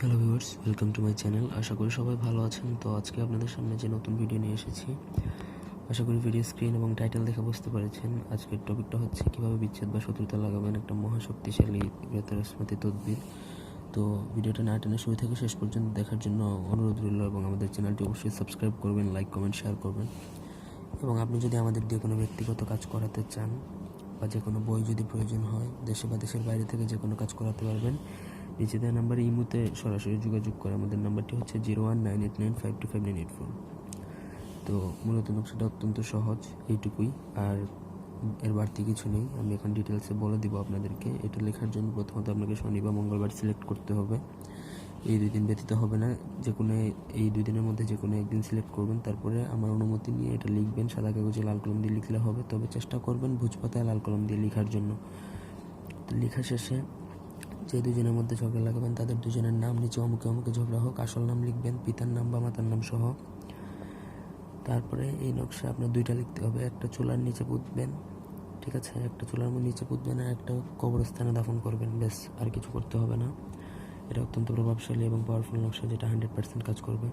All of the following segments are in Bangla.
Hello viewers welcome to my channel আশা করি সবাই ভালো আছেন। তো আজকে আপনাদের সামনে যে নতুন ভিডিও নিয়ে এসেছি, আশা করি ভিডিও স্ক্রিন এবং টাইটেল দেখে বুঝতে পেরেছেন। আজকের টপিকটা হচ্ছে কীভাবে বিচ্ছেদ বা শত্রুতা লাগাবেন একটা মহাশক্তিশালী বেতারস্মৃতি তদবির। তো ভিডিওটা না টেনে শুরু থেকে শেষ পর্যন্ত দেখার জন্য অনুরোধ রইল এবং আমাদের চ্যানেলটি অবশ্যই সাবস্ক্রাইব করবেন লাইক কমেন্ট শেয়ার করবেন। এবং আপনি যদি আমাদের দিয়ে কোনো ব্যক্তিগত কাজ করাতে চান বা যে কোনো বই যদি প্রয়োজন হয়, দেশে বা দেশের বাইরে থেকে যে কোনো কাজ করাতে পারবেন নিচে দেওয়া নাম্বারে ইমুতে সরাসরি যোগাযোগ করে। আমাদের নাম্বারটি হচ্ছে zero one nine eight nine five two five nine eight four. তো মূলত নকশাটা অত্যন্ত সহজ, এইটুকুই। আর এর বাড়তি কিছু নেই। আমি এখন ডিটেলসে বলে দিব আপনাদেরকে। এটা লেখার জন্য প্রথমত আপনাকে শনি বা মঙ্গলবার সিলেক্ট করতে হবে। এই দুই দিন ব্যতীত হবে না। যে কোনো এই দুই দিনের মধ্যে যে কোনো একদিন সিলেক্ট করবেন। তারপরে আমার অনুমতি নিয়ে এটা লিখবেন। সাদা কাগজে লাল কলম দিয়ে লিখলে হবে। তবে চেষ্টা করবেন ভুজপাতায় লাল কলম দিয়ে লেখার জন্য। তো লেখা শেষে যে দুজনের মধ্যে ঝগড়া লাগাবেন, তাদের দুজনের নাম নিচে অমুকে অমুকে ঝগড়া হোক, আসল নাম লিখবেন, পিতার নাম বা মাতার নাম সহ। তারপরে এই নকশা আপনার দুইটা লিখতে হবে, একটা চুলার নিচে পুঁতবেন, ঠিক আছে? একটা চুলার নিচে পুঁতবেন আর একটা কবরস্থানে দাফন করবেন, ব্যাস, আর কিছু করতে হবে না। এটা অত্যন্ত প্রভাবশালী এবং পাওয়ারফুল নকশা যেটা হান্ড্রেড পার্সেন্ট কাজ করবে।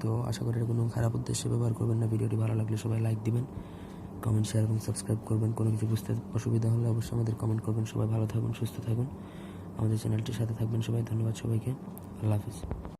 তো আশা করি এটা কোনো খারাপ উদ্দেশ্যে ব্যবহার করবেন না। ভিডিওটি ভালো লাগলে সবাই লাইক দিবেন কমেন্ট শেয়ার এবং সাবস্ক্রাইব করবেন। কোনো কিছু বুঝতে অসুবিধা হলে অবশ্যই আমাদের কমেন্ট করবেন। সবাই ভালো থাকুন সুস্থ থাকুন আমাদের চ্যানেলটির সাথে থাকবেন সবাই ধন্যবাদ সবাইকে। আল্লাহ হাফিজ।